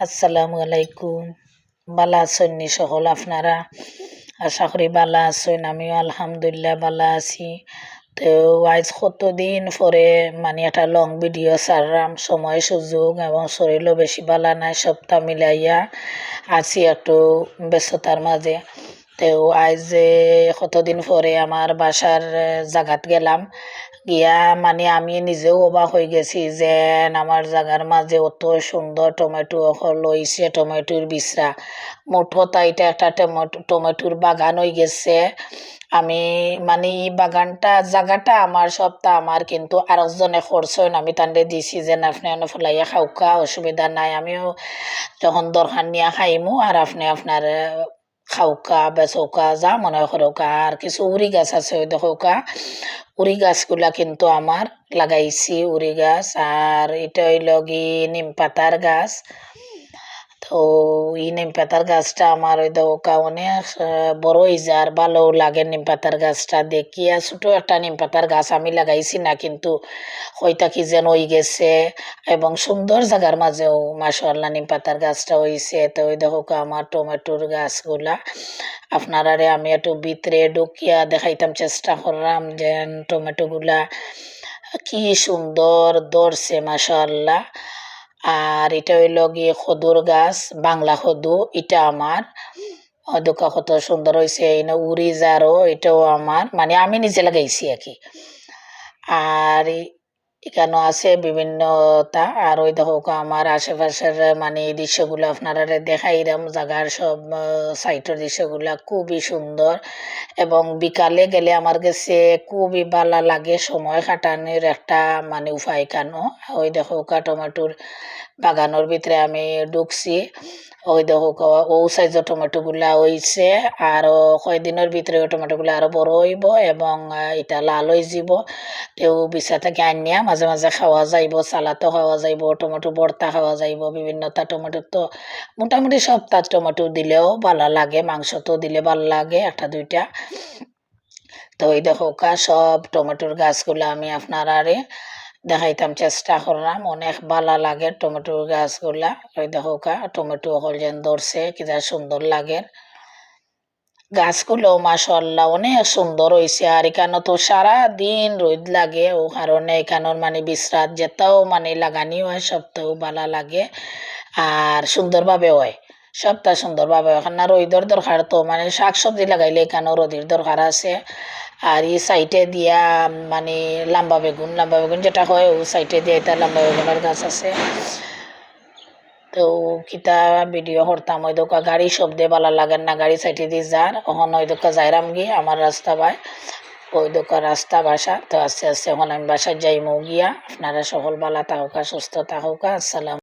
আসসালামু আলাইকুম। বালা আছেন নি সকল আপনারা? আশা করি বালা আছেন, আমিও আলহামদুলিল্লাহ বালা আছি। তো আজ কতদিন পরে মানে একটা লং ভিডিও ছাড়লাম, সময়, সুযোগ এবং শরীরও বেশি বালা নাই সপ্তাহ মিলাইয়া আছি একটু ব্যস্ততার মাঝে। তো আজ কতদিন পরে আমার বাসার জাগাত গেলাম গিয়া মানে আমি নিজেও অবাক হয়ে গেছি যে আমার জায়গার মাঝে অত সুন্দর টমেটো লইছে টমেটোর বিচরা মুঠো তাইটা একটা টমেটো টমেটোর বাগান হয়ে গেছে। আমি মানে এই বাগানটা জায়গাটা আমার সবটা আমার কিন্তু আরেকজনে করছেন আমি তান্ডে দিছি যে আপনি ফলাইয়া খাওকা অসুবিধা নাই। আমিও যখন দরকার নিয়ে খাইমু আর আপনি আপনার খাওকা বেচৌকা যা মনে করৌকা আর কিছু উড়ি গাছ আছে, দেখৌকা উড়ি গাছগুলা কিন্তু আমার লাগাইছি উড়ি গাছ, আর এটা হইল গি নিম পাতার গাছ। তো এই নিম পাতার গাছটা আমার ওই দৌকা অনেক বড় আর ভালো লাগে নিম পাতার গাছটা দেখিয়া। ছোটো একটা নিম পাতার গাছ আমি লাগাইছি না, কিন্তু হইতা কি যেন হয়ে গেছে এবং সুন্দর জায়গার মাঝেও মাসাল্লাহ নিম পাতার গাছটা হয়েছে তো ওই দেখো আমার টমেটোর গাছগুলা আপনারারে আমি একটু ভিতরে ঢুকিয়া দেখাইতাম, চেষ্টা করলাম যে টমেটোগুলা কি সুন্দর ধরছে মাসাল্লাহ আর এটা হইল গিয়ে খদুর গাছ, বাংলা খদু, এটা আমার। দোকা কত সুন্দর হয়েছে এই উড়ি জারও এটাও আমার। মানে আমি নিজে লাগাইছি আর কি। আর এখানেও আছে বিভিন্নতা। আর ওই দেখো আমার আশেপাশের মানে দৃশ্যগুলো আপনারা দেখাইলাম জায়গার সব সাইটের দৃশ্যগুলো খুবই সুন্দর। এবং বিকালে গেলে আমার কাছে খুবই ভালো লাগে সময় কাটানোর একটা মানে উপায় কেন? ওই দেখো টমেটোর বাগানোর ভিতরে আমি ঢুকছি। ওই দেখো ও সাইজের টমেটোগুলা হইছে, আর কয়দিনের ভিতরে ওই টমেটোগুলো আরও বড় হইব এবং এটা লাল হয়ে যাব। তেও বিছা থেকে আনিয়া মাঝে মাঝে খাওয়া যাইব সালাতো খাওয়া যাইব টমেটো ভর্তা খাওয়া যাইব বিভিন্নতা টমেটো তো মোটামুটি সপ্তাহ টমেটো দিলেও ভালো লাগে, মাংস তো দিলে ভালো লাগে, একটা দুইটা। তো ওই দেখো সব টমেটোর গাছগুলো আমি আপনারারে দেখাইতাম চেষ্টা করলাম, অনেক ভালো লাগে টমেটোর গাছগুলা। ওই দেখো কা টমেটো হল যেন ধরছে কিনা সুন্দর লাগে। গাছগুলো মাসাল্লাহ অনেক সুন্দর হয়েছে আর এখানে তো সারা দিন রোদ লাগে, ও কারণে এখানোর মানে বিশ্রাত যেটাও মানে লাগানি হয় সবটাও ভালো লাগে, আর সুন্দরভাবে হয়, সবটা সুন্দরভাবে ওখানে রোদর দরকার তো মানে শাক সবজি লাগাইলে এখানেও রোদের দরকার আছে। আর এই সাইটে দিয়া মানে লাম্বা বেগুন লাম্বা বেগুন যেটা হয় ও সাইটে দিয়ে এটা লাম্বা বেগুনের গাছ আছে। তো কিতা ভিডিও করতাম ওই দোকা গাড়ি শব্দে ভালো লাগেন না, গাড়ি সাইটে দিয়ে যার ওখান ওই দোকা যাইরাম গিয়ে আমার রাস্তা বাই ওই দোকা রাস্তা বাসা, তো আস্তে আস্তে এখন আমি বাসায় যাইমু গিয়া, আপনারা সকল বালা তাহকা সুস্থ তাহকা আসসালাম